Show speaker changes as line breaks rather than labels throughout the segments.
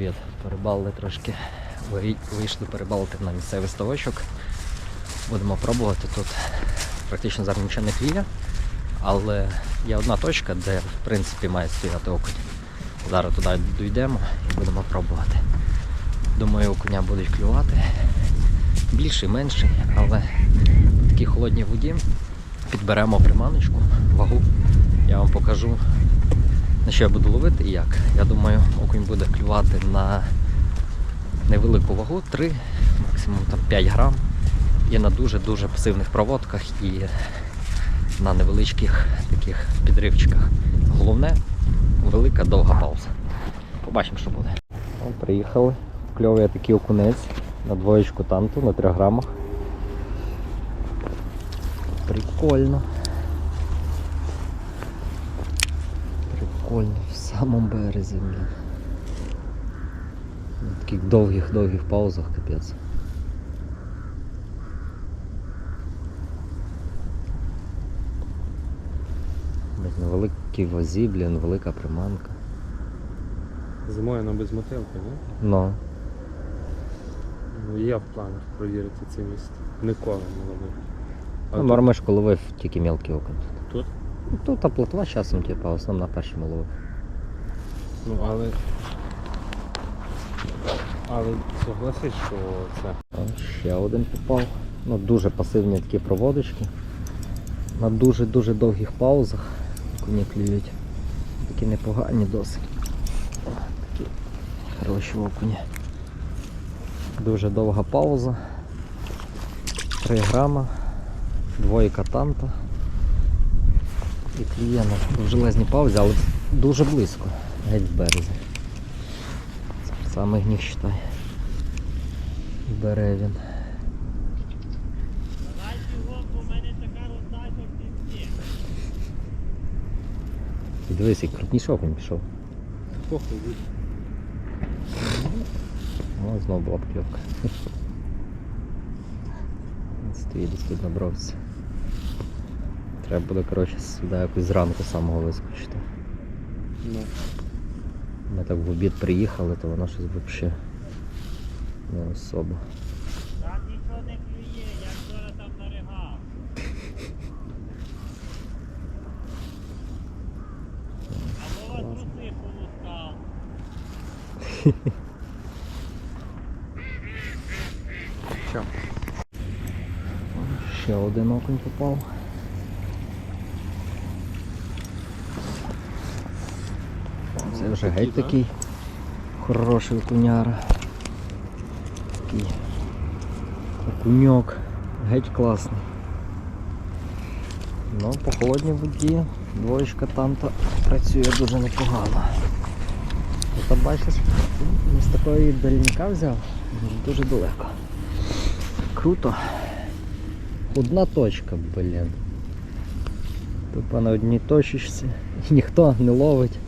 привіт. Перебалили трошки. Вийшли перебалити на місцевий ставочок. Будемо пробувати тут. Практично зараз нічого не кліє, але є одна точка, де в принципі має стояти окунь. Зараз туди дійдемо і будемо пробувати. Думаю, окуня будуть клювати. Більший, менший, але в такій холодній воді підберемо приманочку, вагу. Я вам покажу, на що я буду ловити і як. Я думаю, окунь буде клювати на невелику вагу, 3, максимум там 5 грам. І на дуже-дуже пасивних проводках і на невеличких таких підривчиках. Головне велика довга пауза. Побачимо, що буде. О, приїхали. Кльовий такий окунець на двоєчку танту на 3 грамах. Прикольно. Прикольно, в самому березі, блін. На таких довгих-довгих паузах капець. На великій вазі, блін, велика приманка.
Зимою на без мотилки, ні?
Ну,
Ну, є в планах провірити це місце. Ніколи не ловив. А
ну
тут-
Мармишко ловив тільки мелкий окунь.
Тут?
Ну, Тут а плотва часом, типу, а основна першому ловив.
Ну, але. Але согласись, що це.
О, ще один попав. Ну, дуже пасивні такі проводочки. На дуже-дуже довгих паузах коні клюють. Такі непогані досить. Такі хороші окуні. Дуже довга пауза. 3 грама, двойка танта. І клює на железній паузі, але дуже близько. Геть в березі. Саме гніх считай. І бере він. Дивись, як крупніший окунь пішов.
Похуй буде.
О, знову була покльовка. Він Стоїть десь тут на бровці. Треба буде, коротше, сюди якось зранку самого вискочити.
Ну.
Ми так в обід приїхали, то воно щось взагалі не особо.
Там нічого не клює, я вчора там наригав. А Вова труси полускав.
Що?
Ще один окунь попав. Це вже геть
да?
такий хороший окуняра. Такий окуньок. Геть класний. Ну, по холодній воді двоєчка танта працює дуже непогано. Та бачиш, не з такої дальніка взяв, дуже далеко. Круто. Одна точка, блін. Тупо на одній точечці. Ніхто не ловить.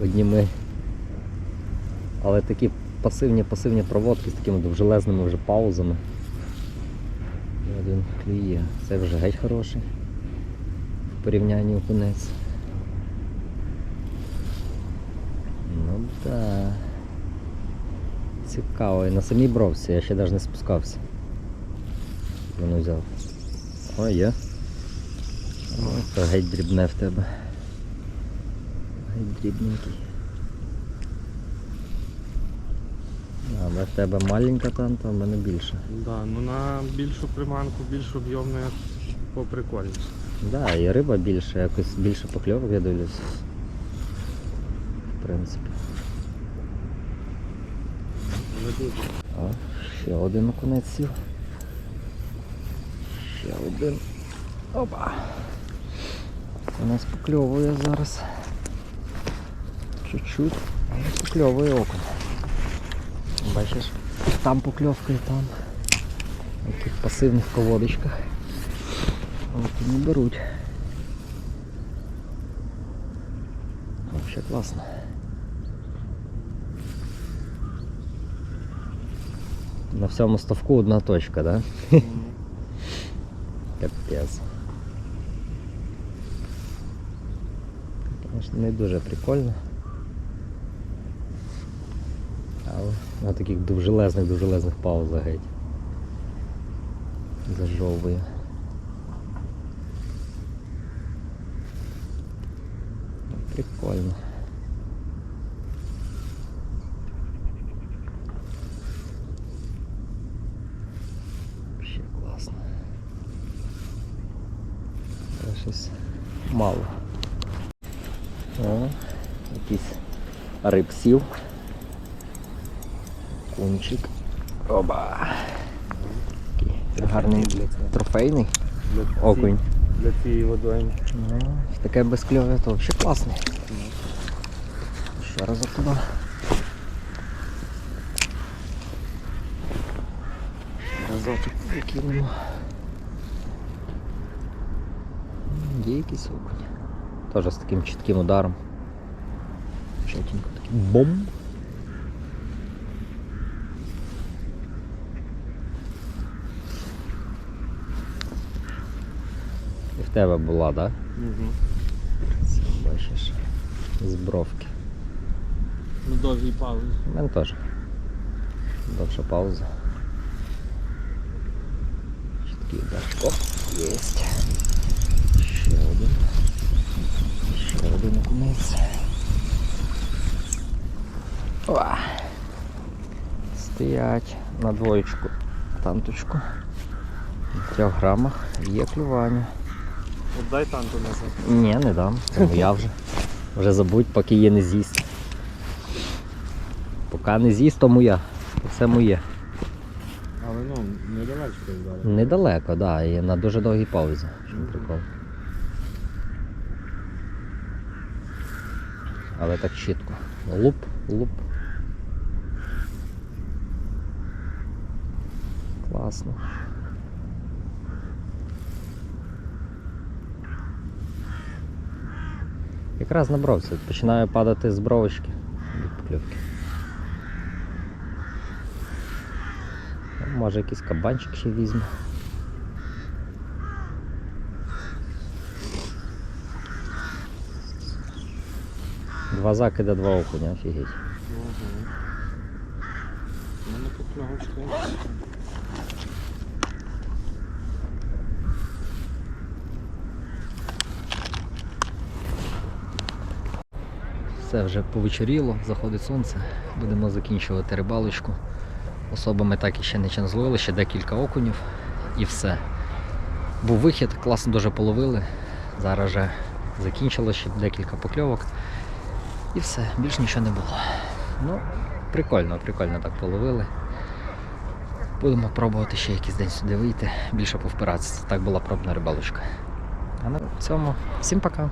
Одні ми. Але такі пасивні пасивні проводки з такими довжелезними вже паузами. Один клює. Це вже геть хороший. В порівнянні окунець. Ну да. Цікаво. І на самій бровці я ще навіть не спускався. Воно взяв. О, є. О, то геть дрібне в тебе. Геть дрібненький. А, але в тебе маленька танта, а в мене більше.
Да, ну на більшу приманку, більш об'ємну як поприкольніше.
Да, і риба більше, якось більше покльовок я дивлюсь. В принципі. О, ще один окунець сів. Ще один. Опа. У нас покльовує зараз. Чуть-чуть. але Покльовує окунь. Бачиш, там покльовка і там. На таких пасивних поводочках. Окуні беруть. Вообще класно. На всьому ставку одна точка, да? Капець. Звісно, не дуже прикольно. Але на таких довжелезних, довжелезних паузах геть. Зажовує. Ну, Прикольно. Ще класно. Але щось мало. О, якийсь рибсів. Кунчик. Оба. Такий гарний трофейний окунь.
Для цієї водойми.
Ну, таке безкльове, то взагалі класний. Ще разок туди. Разочок закинемо. Є якийсь окунь. Теж з таким чітким ударом. Чотенько такий бом. Тебе була, так? Да?
Угу.
Це бачиш. З бровки.
Ну довгій паузі.
У мене теж. Довша пауза. Чіткий удар. Оп, єсть. Ще один. Ще один окунець. Оа. Стоять на двоєчку танточку. В грамах є клювання.
Отдай танку назад.
Ні, не дам. Це моя вже. Вже забудь, поки її не з'їсть. Поки не з'їсть, то моя. Все моє.
Але ну, недалечко вдарив.
Недалеко, так, да, і на дуже довгій паузі. Чому прикол. Але так чітко. Луп, луп. Класно. Якраз на бровці. Починаю падати з бровочки від покльовки. Може якийсь кабанчик ще візьме. Два закида, два окуня, офігеть.
Угу. У мене покльовочка.
Все вже повечеріло, заходить сонце. Будемо закінчувати рибалочку. Особо ми так ще не чанзлили, ще декілька окунів і все. Був вихід, класно дуже половили. Зараз вже закінчилось ще декілька покльовок. І все, більш нічого не було. Ну, прикольно, прикольно так половили. Будемо пробувати ще якийсь день сюди вийти, більше повпиратися. Так була пробна рибалочка. А на цьому всім пока.